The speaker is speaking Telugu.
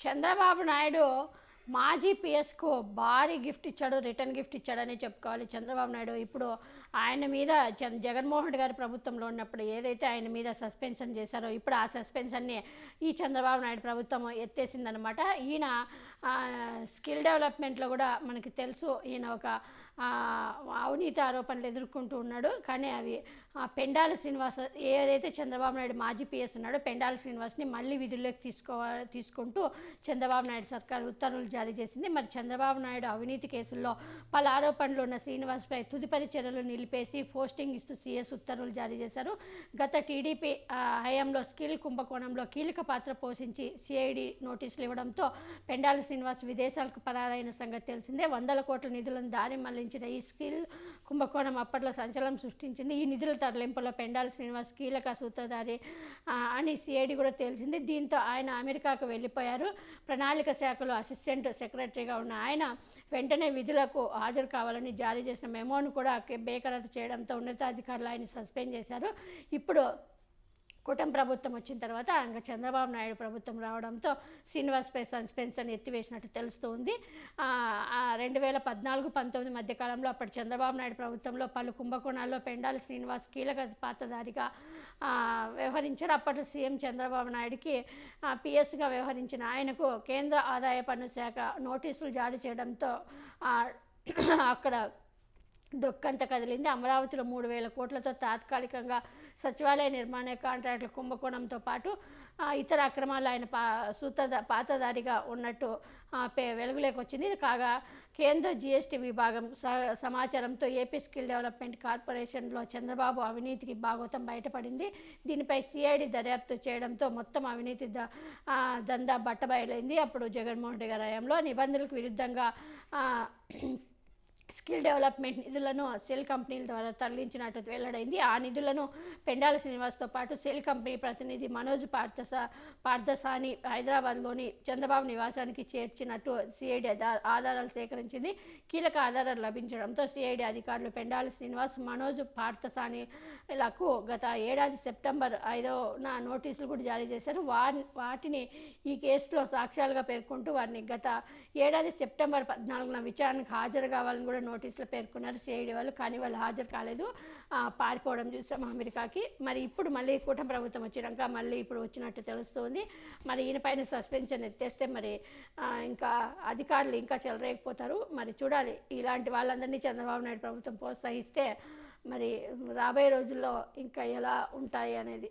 చంద్రబాబు నాయుడు మాజీ పిఎస్కు భారీ గిఫ్ట్ ఇచ్చాడు రిటర్న్ గిఫ్ట్ ఇచ్చాడని చెప్పుకోవాలి. చంద్రబాబు నాయుడు ఇప్పుడు ఆయన మీద చంద్ జగన్మోహన్ రెడ్డి గారి ప్రభుత్వంలో ఉన్నప్పుడు ఏదైతే ఆయన మీద సస్పెన్షన్ చేశారో ఇప్పుడు ఆ సస్పెన్షన్ని ఈ చంద్రబాబు నాయుడు ప్రభుత్వం ఎత్తేసిందనమాట ఈయన స్కిల్ డెవలప్మెంట్లో కూడా మనకి తెలుసు ఈయన ఒక అవినీతి ఆరోపణలు ఎదుర్కొంటూ ఉన్నాడు. కానీ అవి పెండాల శ్రీనివాస్ ఏదైతే చంద్రబాబు నాయుడు మాజీ పిఎస్ ఉన్నాడో పెండాల శ్రీనివాస్ని మళ్ళీ విధుల్లోకి తీసుకో తీసుకుంటూ చంద్రబాబు నాయుడు సర్కార్ ఉత్తర్వులు జారీ చేసింది. మరి చంద్రబాబు నాయుడు అవినీతి కేసుల్లో పలు ఆరోపణలు ఉన్న శ్రీనివాస్పై తుదిపరి చర్యలు నిలిపేసి పోస్టింగ్ ఇస్తూ సీఎస్ ఉత్తర్వులు జారీ చేశారు. గత టీడీపీ హయాంలో స్కిల్ కుంభకోణంలో కీలక పాత్ర పోషించి సిఐడి నోటీసులు ఇవ్వడంతో పెండాల శ్రీనివాస్ విదేశాలకు పరారైన సంగతి తెలిసిందే. వందల కోట్ల నిధులను దారి మళ్ళించిన ఈ స్కిల్ కుంభకోణం అప్పట్లో సంచలనం సృష్టించింది. ఈ నిధుల తరలింపులో పెండాల్ శ్రీనివాస్ కీలక సూత్రధారి అని సిఐడి కూడా తెలిసింది. దీంతో ఆయన అమెరికాకు వెళ్ళిపోయారు. ప్రణాళిక శాఖలో అసిస్టెంట్ సెక్రటరీగా ఉన్న ఆయన వెంటనే విధులకు హాజరు కావాలని జారీ చేసిన మెమోను కూడా కే- చేయడంతో ఉన్నతాధికారులు ఆయన సస్పెండ్ చేశారు. ఇప్పుడు కూటమి ప్రభుత్వం వచ్చిన తర్వాత ఇంకా చంద్రబాబు నాయుడు ప్రభుత్వం రావడంతో శ్రీనివాస్పై సస్పెన్షన్ ఎత్తివేసినట్టు తెలుస్తూ ఉంది ఆ రెండు వేల పద్నాలుగు పంతొమ్మిది మధ్య కాలంలో అప్పటి చంద్రబాబు నాయుడు ప్రభుత్వంలో పలు కుంభకోణాల్లో పెండాలి శ్రీనివాస్ కీలక పాత్రధారిగా వ్యవహరించారు. అప్పట్లో సీఎం చంద్రబాబు నాయుడికి పిఎస్గా వ్యవహరించిన ఆయనకు కేంద్ర ఆదాయ పన్ను శాఖ నోటీసులు జారీ చేయడంతో అక్కడ డొక్కంత కదిలింది. అమరావతిలో మూడు వేల కోట్లతో తాత్కాలికంగా సచివాలయ నిర్మాణ కాంట్రాక్టుల కుంభకోణంతో పాటు ఇతర అక్రమాలు ఆయన పా సూత్రధ పాతదారిగా ఉన్నట్టు పే వెలుగులోకి వచ్చింది కాగా కేంద్ర జీఎస్టీ విభాగం స- సమాచారంతో ఏపీ స్కిల్ డెవలప్మెంట్ కార్పొరేషన్లో చంద్రబాబు అవినీతికి భాగోతం బయటపడింది. దీనిపై సిఐడి దర్యాప్తు చేయడంతో మొత్తం అవినీతి ద దందా బట్టబయలైంది. అప్పుడు జగన్మోహన్ రెడ్డి గారి హయాంలో నిబంధనలకు విరుద్ధంగా స్కిల్ డెవలప్మెంట్ నిధులను సెల్ కంపెనీల ద్వారా తరలించినట్టు వెల్లడైంది. ఆ నిధులను పెండాల శ్రీనివాస్తో పాటు సెల్ కంపెనీ ప్రతినిధి మనోజ్ పార్థస పార్థసాని హైదరాబాద్లోని చంద్రబాబు నివాసానికి చేర్చినట్టు సిఐడి ఆధారాలు సేకరించింది. కీలక ఆధారాలు లభించడంతో సిఐడి అధికారులు పెండాల శ్రీనివాస్ మనోజ్ పార్థసానిలకు గత ఏడాది సెప్టెంబర్ ఐదోన నోటీసులు కూడా జారీ చేశారు. వారి వాటిని ఈ కేసులో సాక్ష్యాలుగా పేర్కొంటూ వారిని గత ఏడాది సెప్టెంబర్ పద్నాలుగున విచారణకు హాజరు కావాలని కూడా నోటీసులు పేర్కొన్నారు. సిఐడి వాళ్ళు కానీ వాళ్ళు హాజరు కాలేదు. పారిపోవడం చూసాం అమెరికాకి. మరి ఇప్పుడు మళ్ళీ కూటమి ప్రభుత్వం వచ్చినాక మళ్ళీ ఇప్పుడు వచ్చినట్టు తెలుస్తుంది. మరి ఈయన పైన సస్పెన్షన్ ఎత్తేస్తే మరి ఇంకా అధికారులు ఇంకా చెలరేకపోతారు మరి చూడాలి. ఇలాంటి వాళ్ళందరినీ చంద్రబాబు నాయుడు ప్రభుత్వం ప్రోత్సహిస్తే మరి రాబోయే రోజుల్లో ఇంకా ఎలా ఉంటాయి అనేది.